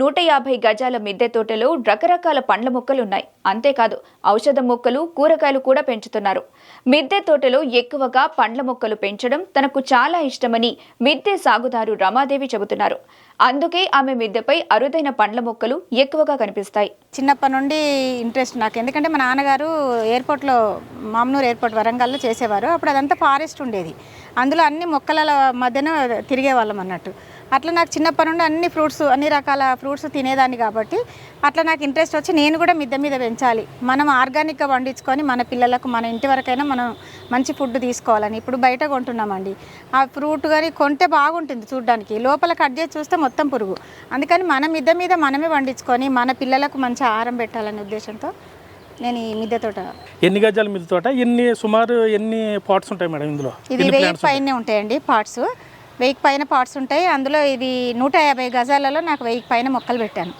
నూట యాభై గజాల మిద్దె తోటలో రకరకాల పండ్ల మొక్కలున్నాయి. అంతేకాదు ఔషధ మొక్కలు కూరగాయలు కూడా పెంచుతున్నారు. మిద్దె తోటలో ఎక్కువగా పండ్ల మొక్కలు పెంచడం తనకు చాలా ఇష్టమని మిద్దె సాగుదారు రమాదేవి చెబుతున్నారు. అందుకే ఆమె మిద్దెపై అరుదైన పండ్ల మొక్కలు ఎక్కువగా కనిపిస్తాయి. చిన్నప్పటి నుండి ఇంట్రెస్ట్ నాకు. ఎందుకంటే మా నాన్నగారు ఎయిర్పోర్ట్లో మామనూరు ఎయిర్పోర్ట్ వరంగల్లో చేసేవారు. అప్పుడు అదంతా ఫారెస్ట్ ఉండేది. అందులో అన్ని మొక్కల మధ్యన తిరిగేవాళ్ళం అన్నట్టు. అట్లా నాకు చిన్నప్పటి నుండి అన్ని ఫ్రూట్స్ అన్ని రకాల ఫ్రూట్స్ తినేదాన్ని కాబట్టి అట్లా నాకు ఇంట్రెస్ట్ వచ్చి నేను కూడా మిద్దె మీద పెంచాలి. మనం ఆర్గానిక్గా పండించుకొని మన పిల్లలకు మన ఇంటి వరకైనా మనం మంచి ఫుడ్ తీసుకోవాలని. ఇప్పుడు బయట కొంటున్నామండి. ఆ ఫ్రూట్ కానీ కొంటే బాగుంటుంది చూడడానికి. లోపల కట్ చేసి చూస్తే మొత్తం పురుగు. అందుకని మన మిద్దె మీద మనమే పండించుకొని మన పిల్లలకు మంచి ఆహారం పెట్టాలనే ఉద్దేశంతో నేను ఈ మిద్దె తోట ఎన్ని గజాల మిద్దె తోట? ఎన్ని సుమారు ఎన్ని పాట్స్ ఉంటాయి మేడం ఇందులో? ఇది వెయ్యి పైనే ఉంటాయండి పార్ట్స్ వెయ్యికి పైన పార్ట్స్ ఉంటాయి. అందులో ఇది నూట యాభై గజాలలో నాకు వెయ్యికి పైన మొక్కలు పెట్టాను.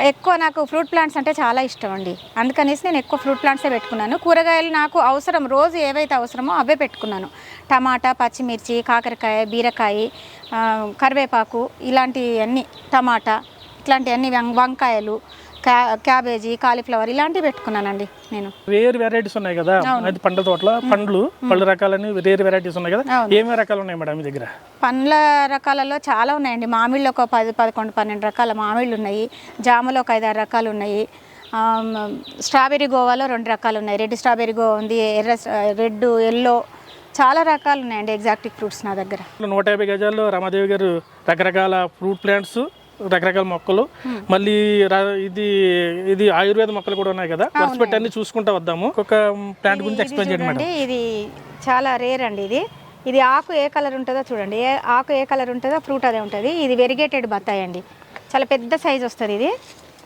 ఎక్కువ నాకు ఫ్రూట్ ప్లాంట్స్ అంటే చాలా ఇష్టం అండి. అందుకనేసి నేను ఎక్కువ ఫ్రూట్ ప్లాంట్సే పెట్టుకున్నాను. కూరగాయలు నాకు అవసరం రోజు ఏవైతే అవసరమో అవే పెట్టుకున్నాను. టమాటా పచ్చిమిర్చి కాకరకాయ బీరకాయ కరివేపాకు ఇలాంటివన్నీ టమాటా ఇట్లాంటివన్నీ వం- వంకాయలు క్యా క్యాబేజీ కాలీఫ్లవర్ ఇలాంటివి పెట్టుకున్నానండి నేను. వేరు వెరైటీస్ ఉన్నాయి కదా అది పండ్ల తోటలో పండ్లు పళ్ళు రకాలని వేరు వెరైటీస్ ఉన్నాయి కదా. ఏమేమి రకాలు ఉన్నాయి మేడం మీ దగ్గర? పండ్ల రకాలలో చాలా ఉన్నాయండి. మామిళ్ళు ఒక పది పదకొండు పన్నెండు రకాల మామిళ్ళు ఉన్నాయి. జామలో ఒక ఐదారు రకాలు ఉన్నాయి. స్ట్రాబెర్రీ గోవాలో రెండు రకాలు ఉన్నాయి. రెడ్ స్ట్రాబెర్రీ గోవా ఉంది ఎర్ర రెడ్ ఎల్లో చాలా రకాలు ఉన్నాయండి ఎగ్జాక్టిక్ ఫ్రూట్స్ నా దగ్గర. నూట యాభై గజాల్లో రమాదేవి గారు రకరకాల ఫ్రూట్ ప్లాంట్స్ రకరకాల మొక్కలు. మళ్ళీ ఇది ఇది ఆయుర్వేద మొక్కలు కూడా ఉన్నాయి కదా. వరుస పెట్టి అన్ని చూసుకుంటా వద్దాము. ఒక ప్లాంట్ గురించి ఎక్స్ప్లెయిన్ చేయండి మేడం. ఇది చాలా రేర్ అండి ఇది. ఇది ఆకు ఏ కలర్ ఉంటుందో చూడండి. ఏ ఆకు ఏ కలర్ ఉంటుందో ఫ్రూట్ అదే ఉంటుంది. ఇది వెరిగేటెడ్ బత్తాయి అండి. చాలా పెద్ద సైజ్ వస్తుంది ఇది.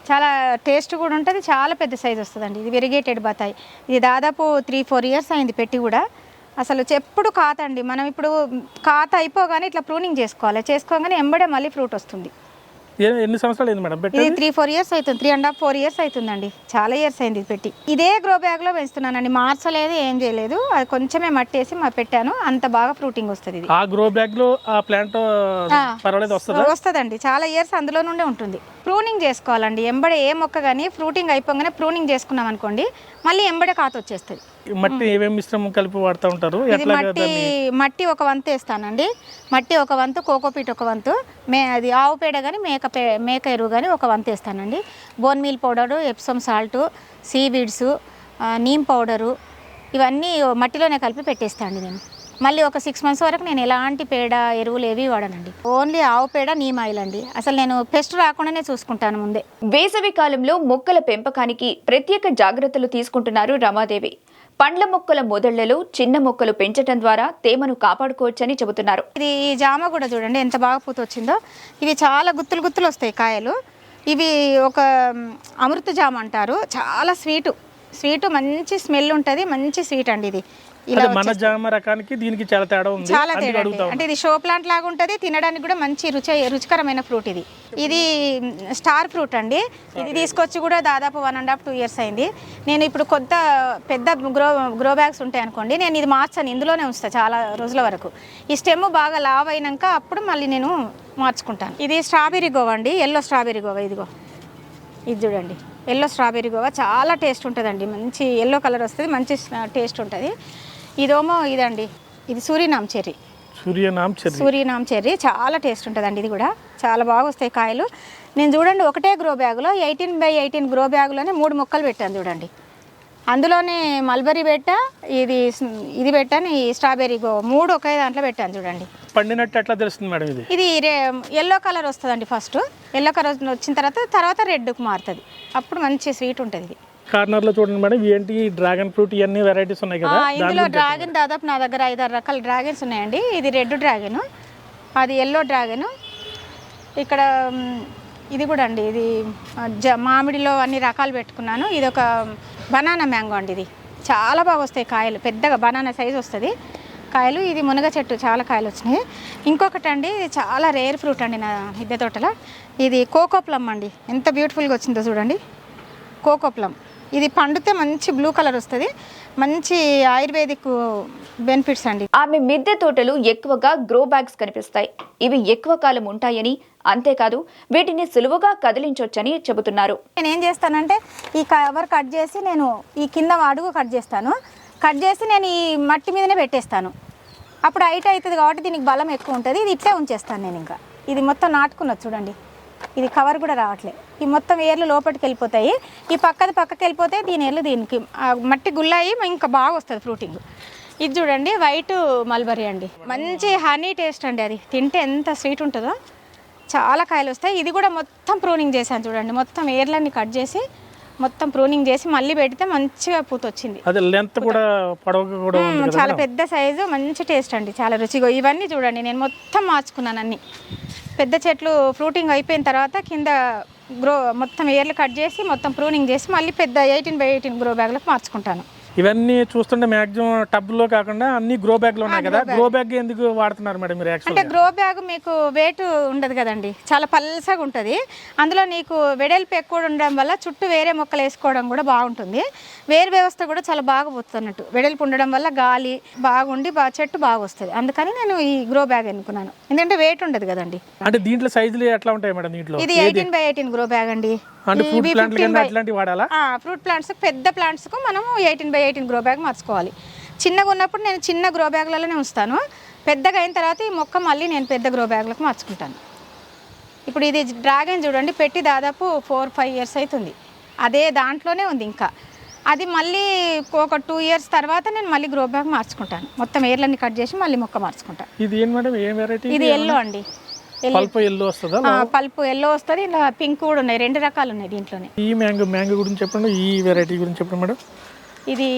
చాలా టేస్ట్ కూడా ఉంటుంది చాలా పెద్ద సైజ్ వస్తుందండి. ఇది వెరిగేటెడ్ బత్తాయి. ఇది దాదాపు త్రీ ఫోర్ ఇయర్స్ అయింది పెట్టి కూడా. అసలు ఎప్పుడు కాత అండి మనం ఇప్పుడు కాత అయిపోగానే ఇట్లా ప్రూనింగ్ చేసుకోవాలి. చేసుకోగానే ఎంబడే మళ్ళీ ఫ్రూట్ వస్తుంది. ఎన్ని సంవత్సరాలు అయింది మేడం పెట్టి ఇది త్రీ ఫోర్ ఇయర్స్ అవుతుంది. Three and half four years అవుతుందండి. చాలా ఇయర్స్ అయింది ఇది పెట్టి. ఇదే గ్రో బ్యాగ్లో పెంచుతున్నానండి. మార్చలేదు ఏం చేయలేదు. అది కొంచెమే మట్టేసి మా పెట్టాను. అంత బాగా ఫ్రూటింగ్ వస్తుంది ఇది. ఆ గ్రో బ్యాగ్లో ఆ ప్లాంట్ పర్వాలేదు వస్తుందా? వస్తుందండి. చాలా ఇయర్స్ అందులో నుండే ఉంటుంది. ప్రూనింగ్ చేసుకోవాలండి. ఎంబడే ఏ మొక్క కానీ ఫ్రూటింగ్ అయిపోగానే ప్రూనింగ్ చేసుకున్నాం అనుకోండి మళ్ళీ ఎంబడే కాత వచ్చేస్తుంది మట్టి ఏమేమి మిశ్రమం కలిపి వాడుతూ ఉంటారు? ఇది మట్టి మట్టి ఒక వంతు వేస్తానండి. మట్టి ఒక వంతు కోకోపీట్ ఒక వంతు మే అది ఆవు పేడ కానీ మేక పే మేక ఎరువు కానీ ఒక వంతు వేస్తానండి. Bone meal powder Epsom salt seaweeds neem powder ఇవన్నీ మట్టిలోనే కలిపి పెట్టేస్తాను నేను. మళ్ళీ ఒక సిక్స్ మంత్స్ వరకు నేను ఎలాంటి పేడ ఎరువులు ఏవి వాడనండి. ఓన్లీ ఆవు పేడ నీమ్ ఆయిల్ అండి. అసలు నేను పెస్ట్ రాకుండానే చూసుకుంటాను ముందే. వేసవి కాలంలో మొక్కల పెంపకానికి ప్రత్యేక జాగ్రత్తలు తీసుకుంటున్నారు రమాదేవి. పండ్ల మొక్కల మొదళ్ళలో చిన్న మొక్కలు పెంచడం ద్వారా తేమను కాపాడుకోవచ్చని చెబుతున్నారు. ఇది ఈ జామ కూడా చూడండి ఎంత బాగా పూత వచ్చిందో ఇవి చాలా గుత్తులు గుత్తులు వస్తాయి కాయలు. ఇవి ఒక అమృత జామ అంటారు. చాలా స్వీటు. స్వీటు మంచి స్మెల్ ఉంటుంది మంచి స్వీట్ అండి ఇది. ఇలా మన జామ రకానికి దీనికి చాలా తేడా ఉంది. చాలా తేడా. అంటే ఇది షో ప్లాంట్ లాగా ఉంటుంది తినడానికి కూడా మంచి రుచి రుచికరమైన ఫ్రూట్ ఇది. ఇది స్టార్ ఫ్రూట్ అండి. ఇది తీసుకొచ్చి కూడా దాదాపు one and half two years అయింది. నేను ఇప్పుడు కొత్త పెద్ద గ్రో గ్రో బ్యాగ్స్ ఉంటాయి అనుకోండి నేను ఇది మార్చాను ఇందులోనే ఉంచుతా చాలా రోజుల వరకు. ఈ స్టెమ్ బాగా లావ్ అయినాక అప్పుడు మళ్ళీ నేను మార్చుకుంటాను. ఇది స్ట్రాబెర్రీ గోవా అండి ఎల్లో స్ట్రాబెర్రీ గోవా ఇదిగో. ఇది చూడండి. ఎల్లో స్ట్రాబెర్రీ గోవా చాలా టేస్ట్ ఉంటుందండి. మంచి ఎల్లో కలర్ వస్తుంది మంచి టేస్ట్ ఉంటుంది. ఇదేమో ఇదండి. ఇది Surinam cherry. Surinam cherry. Surinam cherry. చాలా టేస్ట్ ఉంటుందండి ఇది కూడా. చాలా బాగా వస్తాయి కాయలు. నేను చూడండి ఒకటే గ్రో బ్యాగులో ఎయిటీన్ బై ఎయిటీన్ గ్రో బ్యాగులోనే మూడు మొక్కలు పెట్టాను చూడండి. అందులోనే మల్బరీ పెట్టా ఇది ఇది పెట్టాను ఈ స్ట్రాబెర్రీ గో మూడు ఒకే దాంట్లో పెట్టాను చూడండి. పండినట్టు ఎట్లా తెలుస్తుంది మేడం ఇది? ఇది ఎల్లో కలర్ వస్తుందండి ఫస్ట్ ఎల్లో కలర్ వచ్చిన తర్వాత తర్వాత రెడ్కి మారుతుంది. అప్పుడు మంచి స్వీట్ ఉంటుంది ఇది. కార్నర్లో చూడండి మేడం ఏంటి? డ్రాగన్ ఫ్రూట్ ఇవన్నీ వెరైటీస్ ఉన్నాయి కదా. ఇందులో డ్రాగన్ దాదాపు నా దగ్గర ఐదారు రకాల డ్రాగన్స్ ఉన్నాయండి. ఇది రెడ్ డ్రాగన్ అది ఎల్లో డ్రాగన్ ఇక్కడ ఇది కూడా అండి ఇది జ మామిడిలో అన్ని రకాలు పెట్టుకున్నాను. ఇది ఒక బనానా మ్యాంగో అండి ఇది. చాలా బాగా వస్తాయి కాయలు పెద్దగా బనానా సైజ్ వస్తుంది. కాయలు ఇది మునగ చెట్టు చాలా కాయలు వచ్చినాయి. ఇంకొకటి అండి ఇది చాలా రేర్ ఫ్రూట్ అండి నా మిద్దె తోటలో. ఇది కోకో ప్లమ్ అండి. ఎంత బ్యూటిఫుల్గా వచ్చిందో చూడండి. Coco plum. ఇది పండితే మంచి బ్లూ కలర్ వస్తుంది. మంచి ఆయుర్వేదిక్ బెనిఫిట్స్ అండి. ఆమె మిద్దె తోటలు ఎక్కువగా గ్రో బ్యాగ్స్ కనిపిస్తాయి. ఇవి ఎక్కువ కాలం ఉంటాయని అంతేకాదు వీటిని సులువుగా కదిలించొచ్చని చెబుతున్నారు. నేను ఏం చేస్తానంటే ఈ కవర్ కట్ చేసి నేను ఈ కింద అడుగు కట్ చేస్తాను. కట్ చేసి నేను ఈ మట్టి మీదనే పెట్టేస్తాను. అప్పుడు హైట్ అవుతుంది కాబట్టి దీనికి బలం ఎక్కువ ఉంటుంది. ఇది ఇట్లే ఉంచేస్తాను నేను ఇంకా. ఇది మొత్తం నాటుకున్నది చూడండి. ఇది కవర్ కూడా రావట్లే. ఈ మొత్తం ఏర్లు లోపలికి వెళ్ళిపోతాయి. ఈ పక్కది పక్కకి వెళ్ళిపోతే దీని ఏర్లు దీనికి మట్టి గుల్లయి ఇంకా బాగా వస్తుంది ఫ్రూటింగ్. ఇది చూడండి వైట్ మల్బరీ అండి. మంచి హనీ టేస్ట్ అండి అది. తింటే ఎంత స్వీట్ ఉంటుందో. చాలా కాయలు వస్తాయి. ఇది కూడా మొత్తం ప్రూనింగ్ చేశాను చూడండి. మొత్తం ఏర్లన్నీ కట్ చేసి మొత్తం ప్రూనింగ్ చేసి మళ్ళీ పెడితే మంచిగా పూత వచ్చింది అదే లెంత్ కూడా కూడా చాలా పెద్ద సైజు మంచి టేస్ట్ అండి. చాలా రుచిగా. ఇవన్నీ చూడండి నేను మొత్తం మార్చుకున్నాను అన్ని. పెద్ద చెట్లు ఫ్రూటింగ్ అయిపోయిన తర్వాత కింద గ్రో మొత్తం ఏర్లు కట్ చేసి మొత్తం ప్రూనింగ్ చేసి మళ్ళీ పెద్ద ఎయిటీన్ బై ఎయిటీన్ గ్రో బ్యాగ్లకు మార్చుకుంటాను. ఇవన్నీ చూస్తుంటే మాక్సిమం టబ్లో కాకుండా అన్ని గ్రో బ్యాగ్లో ఉన్నాయి కదా? గ్రో బ్యాగ్ ఎందుకు వాడుతున్నారు మేడం మీరు యాక్చువల్ అంటే గ్రో బ్యాగ్ మీకు వెయిట్ ఉండదు కదండి. చాలా పల్సగా ఉంటుంది. అందులో నీకు వెడల్పు ఎక్కువ ఉండడం వల్ల చుట్టూ వేరే మొక్కలు వేసుకోవడం కూడా బాగుంటుంది. వేరు వ్యవస్థ కూడా చాలా బాగా పోతున్నట్టు వెడల్పు ఉండడం వల్ల గాలి బాగుండి బా చెట్టు బాగా వస్తుంది. అందుకని నేను ఈ గ్రో బ్యాగ్ ఎన్నుకున్నాను. ఎందుకంటే వెయిట్ ఉండదు కదండి. అంటే దీంట్లో సైజులు ఎట్లా ఉంటాయి మేడం దీంట్లో? ఇది eighteen by eighteen grow bag అండి. అంటే ఫ్రూట్ ఇవి ప్లాంట్లు 15 కింద by- అట్లాంటివి వాడాలా? ఆ, ఫ్రూట్ ప్లాంట్స్ పెద్ద ప్లాంట్స్కు మనము eighteen by eighteen grow bag మార్చుకోవాలి. చిన్నగా ఉన్నప్పుడు నేను చిన్న గ్రో బ్యాగ్లలోనే ఉంచుతాను. పెద్దగా అయిన తర్వాత ఈ మొక్క మళ్ళీ నేను పెద్ద గ్రో బ్యాగ్లకు మార్చుకుంటాను. ఇప్పుడు ఇది డ్రాగన్ చూడండి పెట్టి దాదాపు ఫోర్ ఫైవ్ ఇయర్స్ అవుతుంది అదే దాంట్లోనే ఉంది ఇంకా. అది మళ్ళీ ఒక టూ ఇయర్స్ తర్వాత నేను మళ్ళీ గ్రో బ్యాగ్ మార్చుకుంటాను. మొత్తం ఏర్లన్నీ కట్ చేసి మళ్ళీ మొక్క మార్చుకుంటాను ఇది ఇది ఎల్లో అండి. పల్ప్ ఎల్లో వస్తుందా? పల్పు ఎల్లో వస్తుంది ఇలా పింక్ కూడా ఉన్నాయి రెండు రకాలు ఉన్నాయి దీంట్లోనే. ఈ మ్యాంగో మ్యాంగో గురించి చెప్పండి ఈ వెరైటీ గురించి చెప్పండి మేడం. ఇది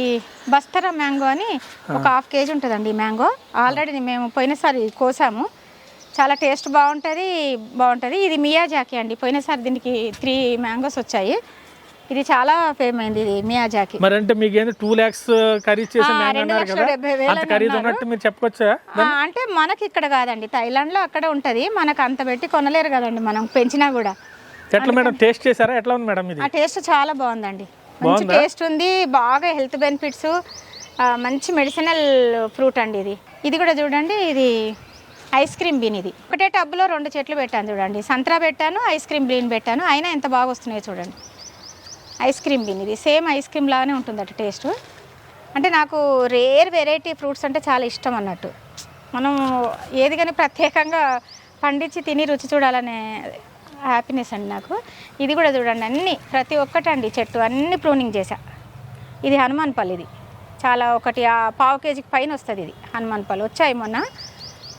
బస్తరా మ్యాంగో అని ఒక హాఫ్ కేజీ ఉంటుందండి ఈ మ్యాంగో. ఆల్రెడీ మేము పోయినసారి కోసాము. చాలా టేస్ట్ బాగుంటుంది బాగుంటుంది. ఇది మియాజాకి అండి పోయినసారి దీనికి త్రీ మ్యాంగోస్ వచ్చాయి. ఇది చాలా ఫేమ్ అయింది ఇది మియాజాకి మరి అంటే మీకు ఏంది టూ ల్యాక్స్ ఖరీదు చేసే ఆ, మ్యాంగో రెండు అన్నారు లక్షల కదా? డెబ్బై వేలు అంత అని ఖరీదు. ఉన్నట్టు మీరు చెప్పుకోవచ్చా ఆ, అంటే మనకి ఇక్కడ కాదండి థైలాండ్లో అక్కడ ఉంటుంది మనకు అంత పెట్టి కొనలేరు కదండి మనం పెంచినా కూడా. ఎట్లా మేడం టేస్ట్ చేశారా? ఎట్లా ఉంది మేడం ఇది? ఆ టేస్ట్ చాలా బాగుందండి. మంచి టేస్ట్ ఉంది బాగా హెల్త్ బెనిఫిట్స్ మంచి మెడిసినల్ ఫ్రూట్ అండి ఇది. ఇది కూడా చూడండి ఇది ఐస్ క్రీమ్ బీన్ ఇది. ఒకటే టబ్లో రెండు చెట్లు పెట్టాను చూడండి. సంత్రా పెట్టాను ఐస్ క్రీమ్ బీన్ పెట్టాను అయినా ఎంత బాగా వస్తున్నాయో చూడండి. ఐస్ క్రీమ్ బీన్ ఇది సేమ్ ఐస్ క్రీమ్ లాగానే ఉంటుంది అటు టేస్ట్. అంటే నాకు రేర్ వెరైటీ ఫ్రూట్స్ అంటే చాలా ఇష్టం అన్నట్టు. మనం ఏది కానీ ప్రత్యేకంగా పండించి తిని రుచి చూడాలనే హ్యాపీనెస్ అండి నాకు. ఇది కూడా చూడండి అన్ని ప్రతి ఒక్కటండి చెట్టు అన్ని ప్రూనింగ్ చేశా. ఇది హనుమాన్ పల్లి ఇది. చాలా ఒకటి ఆ పావు కేజీకి పైన వస్తుంది ఇది హనుమాన్ పల్లి వచ్చాయి మొన్న.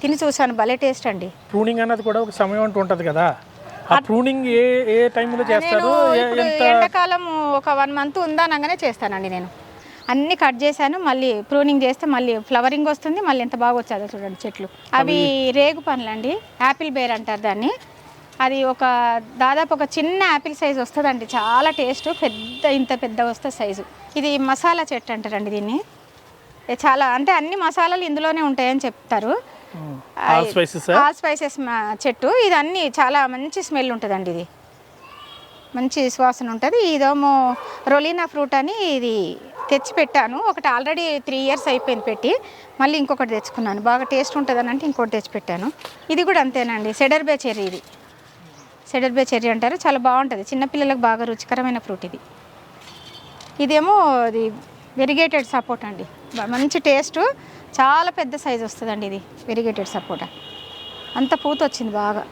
తిని చూసాను భలే టేస్ట్ అండి. ప్రూనింగ్ అన్నది కూడా ఒక సమయం అంటూ ఉంటుంది కదా. ఆ ప్రూనింగ్ ఏ ఏ టైంలో చేస్తారు? నేను ఎండాకాలం ఒక వన్ మంత్ ఉందానగానే చేస్తానండి నేను. అన్ని కట్ చేశాను మళ్ళీ ప్రూనింగ్ చేస్తే మళ్ళీ ఫ్లవరింగ్ వస్తుంది మళ్ళీ ఎంత బాగా వచ్చాదో చూడండి చెట్లు. అవి రేగు పండ్లు అండి యాపిల్ బేర్ అంటారు దాన్ని. అది ఒక దాదాపు ఒక చిన్న యాపిల్ సైజ్ వస్తుందండి చాలా టేస్ట్ పెద్ద ఇంత పెద్ద వస్తుంది సైజు ఇది మసాలా చెట్టు అంటారండి దీన్ని. చాలా అంటే అన్ని మసాలాలు ఇందులోనే ఉంటాయని చెప్తారు. స్పైసెస్ చెట్టు. ఇది అన్ని చాలా మంచి స్మెల్ ఉంటుందండి ఇది. మంచి సువాసన ఉంటుంది. ఇదేమో రొలీనా ఫ్రూట్ అని ఇది తెచ్చి పెట్టాను. ఒకటి ఆల్రెడీ త్రీ ఇయర్స్ అయిపోయింది పెట్టి. మళ్ళీ ఇంకొకటి తెచ్చుకున్నాను. బాగా టేస్ట్ ఉంటుందని అంటే ఇంకోటి తెచ్చి పెట్టాను. ఇది కూడా అంతేనండి. సెడర్బే చెర్రీ ఇది. సెడర్బే చెర్రీ అంటారు. చాలా బాగుంటుంది. చిన్నపిల్లలకు బాగా రుచికరమైన ఫ్రూట్ ఇది. ఇదేమో ఇది వెరిగేటెడ్ సపోర్ట్ అండి. మంచి టేస్ట్. చాలా పెద్ద సైజ్ వస్తుందండి ఇది. వెరిగేటెడ్ సపోటా. అంత పూత వచ్చింది బాగా.